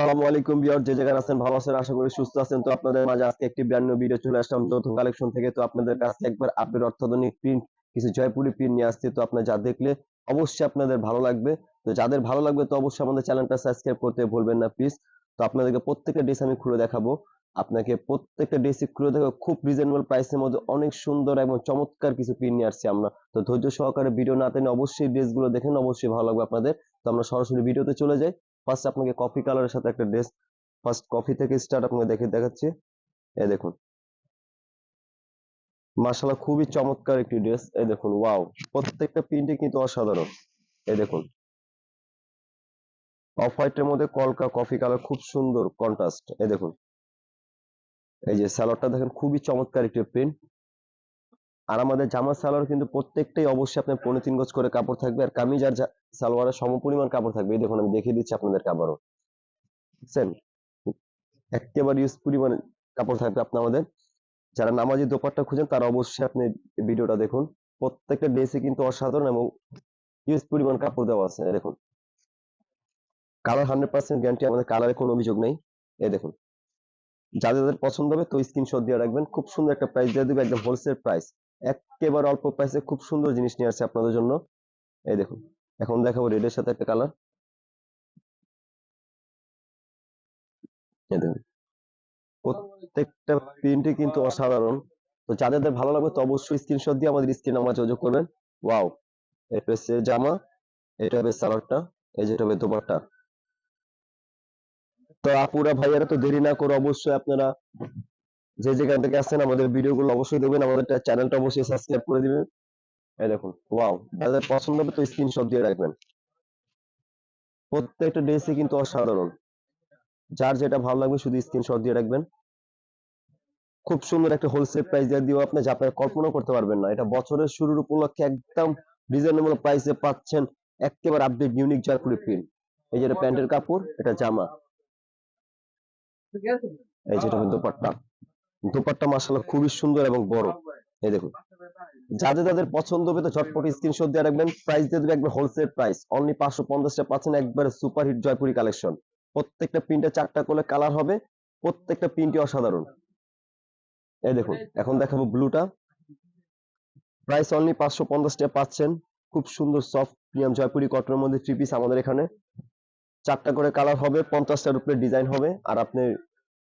আসসালামু আলাইকুম বিয়ার যে জায়গায় আছেন, ভালো আছেন, আশা করি সুস্থ আছেন। তো আপনাদের মাঝে আজকে একটি ব্র্যান্ড নিউ ভিডিও চলে আসলাম। নতুন কালেকশন থেকে তো আপনাদের কাছে একবার আপডেট অর্থনৈতিক প্রিন্ট কিছু জয়পুরি প্রিন্ট নিয়ে আসছে। তো আপনারা যা দেখলে অবশ্যই আপনাদের ভালো লাগবে। তো যাদের ভালো লাগবে তো অবশ্যই আমাদের চ্যানেলটা সাবস্ক্রাইব করতে ভুলবেন না প্লিজ তো আপনাদেরকে প্রত্যেকটা ড্রেস আমি খুলে দেখাবো। আপনাকে প্রত্যেকটা ড্রেস খুলে দেখাবো। খুব রিজনেবল প্রাইসের মধ্যে অনেক সুন্দর এবং চমৎকার কিছু প্রিন্ট নিয়ে আসছি আমরা। তো ধৈর্য সহকারে ভিডিও না টেনে অবশ্যই ড্রেসগুলো দেখেন অবশ্যই ভালো লাগবে আপনাদের। তো আমরা সরাসরি ভিডিওতে চলে যাই। ফার্স্ট আপনাকে কফি কালারের সাথে একটা ড্রেস ফার্স্ট কফি থেকে স্টার্ট আপনাকে দেখে দেখাচ্ছি। এই দেখুন। মাশাআল্লাহ, খুবই চমৎকার একটি ড্রেস এই দেখুন ওয়াও প্রত্যেকটা প্রিন্টে কিন্তু অসাধারণ। এই দেখুন। অফ হোয়াইটের মধ্যে কলকা কফি কালার খুব সুন্দর কন্ট্রাস্ট এই দেখুন। এই যে স্যালোয়ারটা দেখেন, খুবই চমৎকার একটি প্রিন্ট আর আমাদের জামা সালোয়ার কিন্তু প্রত্যেকটাই অবশ্যই আপনার পনেরো তিন গজ করে কাপড় থাকবে আর কামিজ আর সালোয়ারের সমপরিমাণ কাপড় থাকবে। এই দেখুন, আমি দেখিয়ে দিচ্ছি আপনাদের আবারও বুঝছেন? একেবারে ইউজ পরিমাণে কাপড় থাকবে আপনার আমাদের যারা নামাজি দোপাট্টা খুঁজেন, তারা অবশ্যই আপনি ভিডিওটা দেখুন। প্রত্যেকটা ড্রেসে কিন্তু অসাধারণ এবং ইউজ পরিমাণ কাপড় দেওয়া আছে। দেখুন। কালার হান্ড্রেড পার্সেন্ট গ্যারান্টি, আমাদের কালারে কোনো অভিযোগ নেই। এই দেখুন। যাদের যাদের পছন্দ হবে তো স্ক্রিনশট দিয়ে রাখবেন। খুব সুন্দর একটা প্রাইস দিয়ে দেবে, একদম হোলসেল প্রাইস একেবারে অল্প প্রাইসে খুব সুন্দর জিনিস নিয়ে আসছে আপনাদের জন্য। এই দেখুন, এখন দেখাবো রেডের সাথে একটা কালার প্রত্যেকটা প্রিন্টই কিন্তু অসাধারণ। তো যাদের ভালো লাগবে তো অবশ্যই স্ক্রিনশট দিয়ে আমাদের স্ক্রিন আমার যোগাযোগ করবেন। ওয়াও এটা হচ্ছে জামা, এটা হবে সালোয়ারটা, এই যেটা হবে দোপাট্টা। তো আপুরা, ভাইয়ারা তো দেরি না করে অবশ্যই আপনারা যে যেখান থেকে আসছেন আমাদের ভিডিওগুলো অবশ্যই দেখবেন আমাদের চ্যানেলটা অবশ্যই সাবস্ক্রাইব করে দিবেন। এই দেখুন ওয়াও যাদের পছন্দ হবে তো স্ক্রিনশট দিয়ে রাখবেন। প্রত্যেকটা ড্রেসই কিন্তু অসাধারণ। যার যেটা ভালো লাগবে শুধু স্ক্রিনশট দিয়ে রাখবেন। খুব সুন্দর একটা হোলসেল প্রাইস দিয়ে দিও আপনি যা আপনারা কল্পনা করতে পারবেন না। এটা বছরের শুরুর উপলক্ষে একদম রিজনেবল প্রাইসে পাচ্ছেন একেবারে আপডেট ইউনিক জয়পুরি প্রিন্ট এই যেটা প্যান্টের কাপড় এটা জামা। এই যেটা দোপাট্টা। দোপাট্টা মাসাল্লাহ খুবই সুন্দর এবং বড়। এই দেখুন। যাদের যাদের পছন্দ হবে তো ঝটপট স্ক্রিনশট দিয়ে রাখবেন। প্রাইস দিয়ে দেবে একবার হোলসেল প্রাইস অনলি পাঁচশো পঞ্চাশটা পাচ্ছেন একবারে সুপার হিট জয়পুরি কালেকশন প্রত্যেকটা প্রিন্টে চারটা করে কালার হবে। প্রত্যেকটা প্রিন্টই অসাধারণ। এই দেখুন, এখন দেখাবো ব্লুটা প্রাইস অনলি পাঁচশো পঞ্চাশ টাকা পাচ্ছেন। খুব সুন্দর সফট প্রিমিয়াম জয়পুরি কটনের মধ্যে থ্রি পিস আমাদের এখানে। চারটা করে কালার হবে, পঞ্চাশটার উপরে ডিজাইন হবে। আর আপনি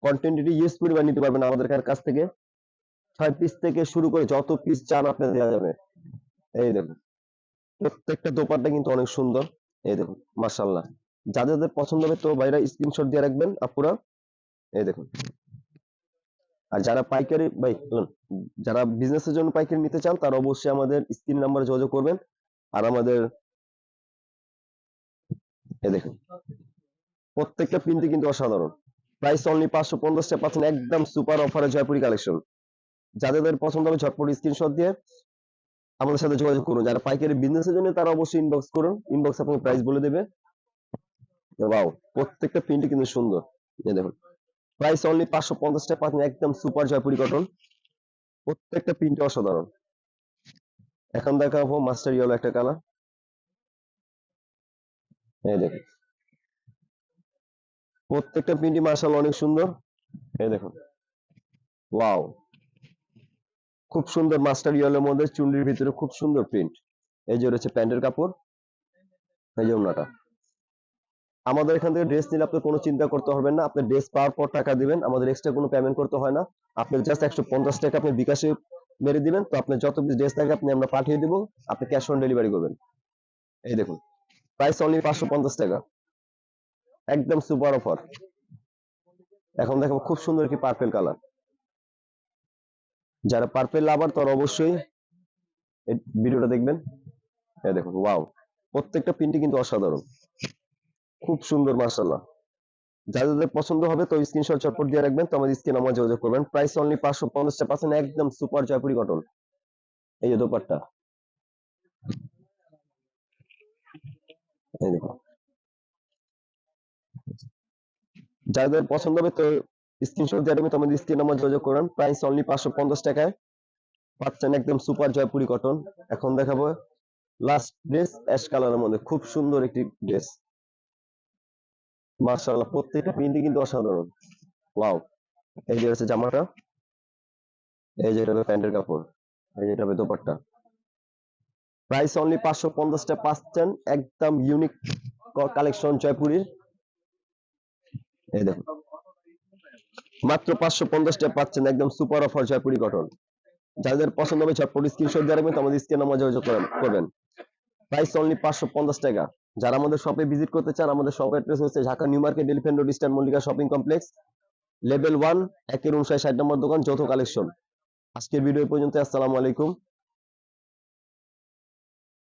কন্টেন্টিটি ইউজ পরিমাণ নিতে পারবেন আমাদের কাছ থেকে। ছয় পিস থেকে শুরু করে যত পিস চান আপনি দেওয়া যাবে। এই দেখুন, প্রত্যেকটা দোপাট্টা কিন্তু অনেক সুন্দর। এই দেখুন মার্শাল্লাহ যাদের যাদের পছন্দ হবে তো বাইরে স্ক্রিনশট দিয়ে রাখবেন আপুরা। এই দেখুন। আর যারা পাইকারি ভাই যারা বিজনেসের জন্য পাইকারি নিতে চান তারা অবশ্যই আমাদের স্ক্রিন নাম্বারে যোগাযোগ করবেন। আর আমাদের এই দেখুন, প্রত্যেকটা প্রিন্টই কিন্তু অসাধারণ। প্রাইস অনলি পাঁচশো পঞ্চাশ টাকা পাচ্ছেন একদম সুপার অফারে জয়পুরি কালেকশন যাদের পছন্দ হবে ঝটপট স্ক্রিনশট দিয়ে আমাদের সাথে যোগাযোগ করুন। যারা পাইকারি বিজনেসের জন্য, তারা অবশ্যই ইনবক্স করুন। ইনবক্স আপনাকে প্রাইস বলে দেবে। বাও প্রত্যেকটা প্রিন্ট কিন্তু সুন্দর। দেখুন প্রাইস অনলি পাঁচশো পঞ্চাশ টাকা পাচ্ছেন একদম সুপার জয়পুরি কটন প্রত্যেকটা প্রিন্ট অসাধারণ। এখন দেখাবো মাস্টার ইয়েলো একটা কালার এই দেখুন প্রত্যেকটা প্রিন্টই মার্শাল অনেক সুন্দর। এই দেখুন। ওয়াও খুব সুন্দর মাস্টার ইয়েলোর মধ্যে চুন্ডির ভিতরে খুব সুন্দর প্রিন্ট এই যে রয়েছে প্যান্টের কাপড়। এই যে ওনাটা। আমাদের এখান থেকে ড্রেস নিলে আপনার কোনো চিন্তা করতে হবে না। আপনি ড্রেস পাওয়ার পর টাকা দিবেন। আমাদের এক্সট্রা কোনো পেমেন্ট করতে হয় না। আপনি জাস্ট একশো পঞ্চাশ টাকা আপনি বিকাশে মেরে দিবেন। তো আপনার যত ড্রেস থাকে আপনি আমরা পাঠিয়ে দিব। আপনি ক্যাশ অন ডেলিভারি করবেন। এই দেখুন। প্রাইস অনলি পাঁচশো পঞ্চাশ টাকা। একদম সুপার অফার এখন দেখো খুব সুন্দর কি পার্পেল কালার যারা পার্পেল লাভার তারা অবশ্যই ভিডিওটা দেখবেন। দেখুন ওয়াও প্রত্যেকটা প্রিন্টই কিন্তু অসাধারণ। খুব সুন্দর মার্শাল্লাহ যাদের পছন্দ হবে, তো স্ক্রিনশট চটপট দিয়ে রাখবেন। তো আমাদের স্ক্রিন আমার যোগাযোগ করবেন। প্রাইস অনলি পাঁচশো পঞ্চাশটা পাচ্ছেন একদম সুপার জয়পুরি কটন এই যে দোপাট্টা। এই দেখুন যাদের পছন্দ হবে তো স্ক্রিনশট দিয়ে রাখবেন তো আমাদের স্ক্রিন আমার যোগাযোগ করবেন প্রাইস অনলি পাঁচশো পঞ্চাশ টাকায়। পাচ্ছেন একদম সুপার জয়পুরি কটন এখন দেখাবো লাস্ট ড্রেস অ্যাশ কালারের মধ্যে। খুব সুন্দর একটি ড্রেস মার্শাল্লাহ প্রত্যেকটা প্রিন্টই কিন্তু অসাধারণ। ওয়াও এই যে হচ্ছে জামাটা। এই যে এটা হবে প্যান্টের কাপড়। এই যে এটা হবে দোপাট্টা। প্রাইস অনলি পাঁচশো পঞ্চাশটা পাচ্ছেন একদম ইউনিক কালেকশন জয়পুরীর। এই দেখুন। মাত্র পাঁচশো পঞ্চাশটা পাচ্ছেন একদম সুপার অফার জয়পুরি কটন। যাদের পছন্দ হবে ঝটপট স্ক্রিনশট দিয়ে রাখবেন আমাদের স্ক্রিন নাম্বার যোগাযোগ করবেন। প্রাইস অনলি পাঁচশো পঞ্চাশ টাকা। যারা আমাদের শপে ভিজিট করতে চান, আমাদের শপ অ্যাড্রেস হচ্ছে Dhaka New Market Elephant Road Eastern Mallika Shopping Complex level one একের উনষাট ষাট নম্বর দোকান, যৌথ কালেকশন আজকের ভিডিও পর্যন্ত আসসালামু আলাইকুম।